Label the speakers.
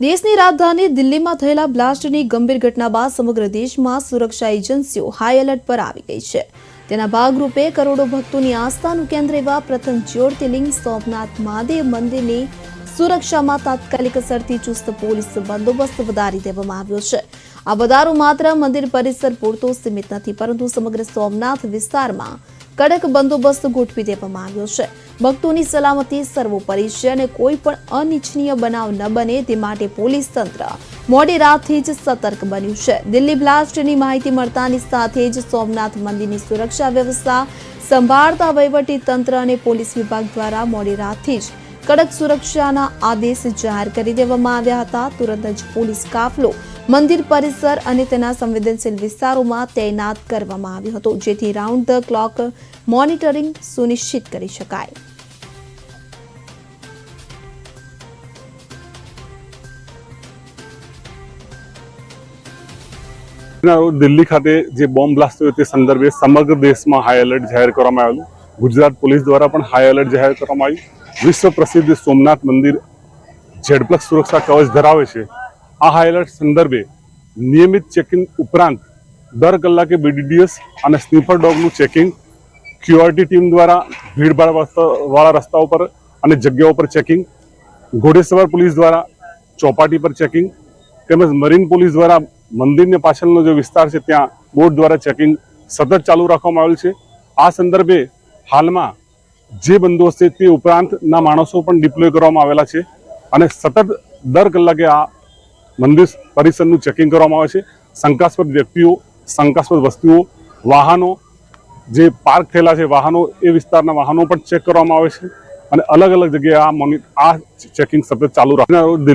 Speaker 1: દેશની રાજધાની દિલ્હીમાં થયેલા બ્લાસ્ટની ગંભીર ઘટના બાદ સમગ્ર દેશમાં સુરક્ષા એજન્સીઓ હાઈ એલર્ટ પર આવી ગઈ છે. તેના ભાગરૂપે કરોડો ભક્તોની આસ્થાનું કેન્દ્ર એવા પ્રથમ જ્યોતિર્લિંગ સોમનાથ મહાદેવ મંદિરની સુરક્ષામાં તાત્કાલિક અસરથી ચુસ્ત પોલીસ બંદોબસ્ત વધારી દેવામાં આવ્યો છે. આ વધારો માત્ર મંદિર પરિસર પૂરતો સીમિત નથી, પરંતુ સમગ્ર સોમનાથ વિસ્તારમાં કડક બંદોબસ્ત ગોઠવી દેવામાં આવ્યો છે. ભક્તોની સલામતી સર્વોપરી છે અને કોઈ પણ અનિચ્છનીય બનાવ ન બને તે માટે પોલીસ તંત્ર મોડી રાતથી જ સતર્ક બન્યું છે. દિલ્હી બ્લાસ્ટની માહિતી મળતાની સાથે જ સોમનાથ મંદિરની સુરક્ષા વ્યવસ્થા સંભાળતા વહીવટી તંત્ર અને પોલીસ વિભાગ દ્વારા મોડી રાતથી જ કડક સુરક્ષાના આદેશ જાહેર કરી દેવામાં આવ્યા હતા. તુરંત જ પોલીસ કાફલો, મંદિર પરિસર અને તેના સંવેદનશીલ વિસ્તારોમાં તૈનાત કરવામાં આવ્યો હતો, જેથી રાઉન્ડ ધ ક્લોક મોનિટરિંગ સુનિશ્ચિત કરી શકાય.
Speaker 2: દિલ્હી ખાતે જે બોમ્બ બ્લાસ્ટ થયો તે સંદર્ભે સમગ્ર દેશમાં હાઈ એલર્ટ જાહેર કરવામાં આવેલું. ગુજરાત પોલીસ દ્વારા પણ હાઈ એલર્ટ જાહેર કરવામાં આવ્યું વિશ્વ પ્રસિદ્ધ સોમનાથ મંદિર ઝેડપ્લક સુરક્ષા કવચ ધરાવે છે. આ હાઈ એલર્ટ સંદર્ભે નિયમિત ચેકિંગ ઉપરાંત દર કલાકે બીડીડીએસ અને સ્નીફર ડોગનું ચેકિંગ ક્યુઆરટી ટીમ દ્વારા ભીડભાડ વાળા રસ્તાઓ પર અને જગ્યાઓ પર ચેકિંગ ઘોડેસવાર પોલીસ દ્વારા ચોપાટી પર ચેકિંગ તેમજ મરીન પોલીસ દ્વારા મંદિરને પાછળનો જે વિસ્તાર છે, ત્યાં બોટ દ્વારા ચેકિંગ સતત ચાલુ રાખવામાં આવેલ છે. આ સંદર્ભે હાલમાં જે બંદોબસ્ત છે, તે ઉપરાંતના માણસો પણ ડિપ્લોય કરવામાં આવેલા છે અને સતત દર કલાકે આ મંદિર પરિસરનું ચેકિંગ કરવામાં આવે છે. શંકાસ્પદ વ્યક્તિઓ, શંકાસ્પદ વસ્તુઓ, વાહનો, જે પાર્ક થયેલા છે, વાહનો, એ વિસ્તારના વાહનો પણ ચેક કરવામાં આવે છે અને અલગ અલગ જગ્યાએ આ મોનિ, આ ચેકિંગ સતત ચાલુ રાખનારો દિલ્હી